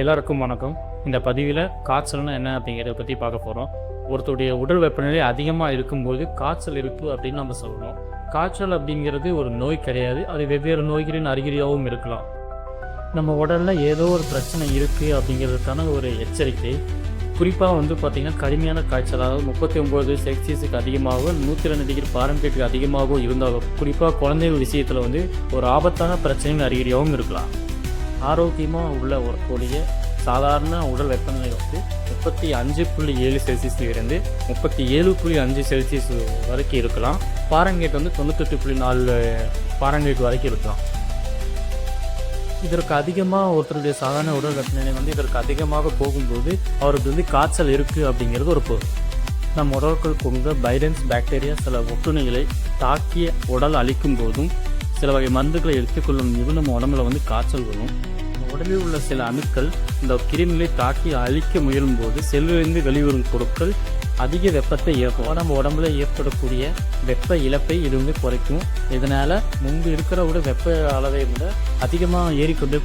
எல்லாருக்கும் வணக்கம். இந்த பதிவில் காய்ச்சல்னா என்ன அப்படிங்கிறத பற்றி பார்க்க போகிறோம் ஒருத்தருடைய உடல் வெப்பநிலை அதிகமாக இருக்கும்போது காய்ச்சல் இருக்குது அப்படின்னு நம்ம சொல்லணும் காய்ச்சல் அப்படிங்கிறது ஒரு நோய் கிடையாது. அது வெவ்வேறு நோய்களின் அறிகுறியாகவும் இருக்கலாம். நம்ம உடலில் ஏதோ ஒரு பிரச்சனை இருக்குது அப்படிங்கிறதுக்கான ஒரு எச்சரிக்கை. குறிப்பாக வந்து பார்த்திங்கன்னா கடுமையான காய்ச்சல் அதாவது முப்பத்தி ஒம்பது செல்சியஸுக்கு அதிகமாகவும் நூற்றி ரெண்டு டிகிரி பாரம்பரியத்துக்கு அதிகமாகவும் இருந்தாலும் குறிப்பாக குழந்தைகள் விஷயத்தில் வந்து ஒரு ஆபத்தான பிரச்சனைகள் அறிகுறியாகவும் இருக்கலாம். ஆரோக்கியமாக உள்ள ஒருத்தருடைய சாதாரண உடல் வெப்பநிலை வந்து முப்பத்தி அஞ்சு புள்ளி ஏழு செல்சியஸ்ல இருந்து முப்பத்தி ஏழு புள்ளி அஞ்சு செல்சியஸ் வரைக்கும் இருக்கலாம். பாரங்கேட் வந்து தொண்ணூத்தெட்டு புள்ளி நாலு பாரங்கேட் வரைக்கும் இருக்கலாம். இதற்கு அதிகமாக ஒருத்தருடைய சாதாரண உடல் வெப்பநிலை வந்து இதற்கு அதிகமாக போகும்போது அவருக்கு வந்து காய்ச்சல் இருக்குது அப்படிங்கிறது ஒரு பொருள். நம் உடலுக்குள் கொண்ட வைரன்ஸ் பாக்டீரியா சில ஒட்டுணிகளை தாக்கிய உடல் அழிக்கும் போதும் சில வகை மருந்துகளை எடுத்துக்கொள்ளும் போது நம்ம உடம்புல வந்து காய்ச்சல் வரும். உடலில் உள்ள சில அணுக்கள் இந்த கிருமிகளை தாக்கி அழிக்க முயலும் போது செல்லிலிருந்து வெளிவரும் பொருட்கள் அதிக வெப்பத்தை ஏற்படும் நம்ம உடம்புல ஏற்படக்கூடிய வெப்ப இழப்பை இது வந்து குறைக்கும். இதனால் முன்பு இருக்கிற விட வெப்ப அளவை விட அதிகமாக ஏறிக்கொண்டு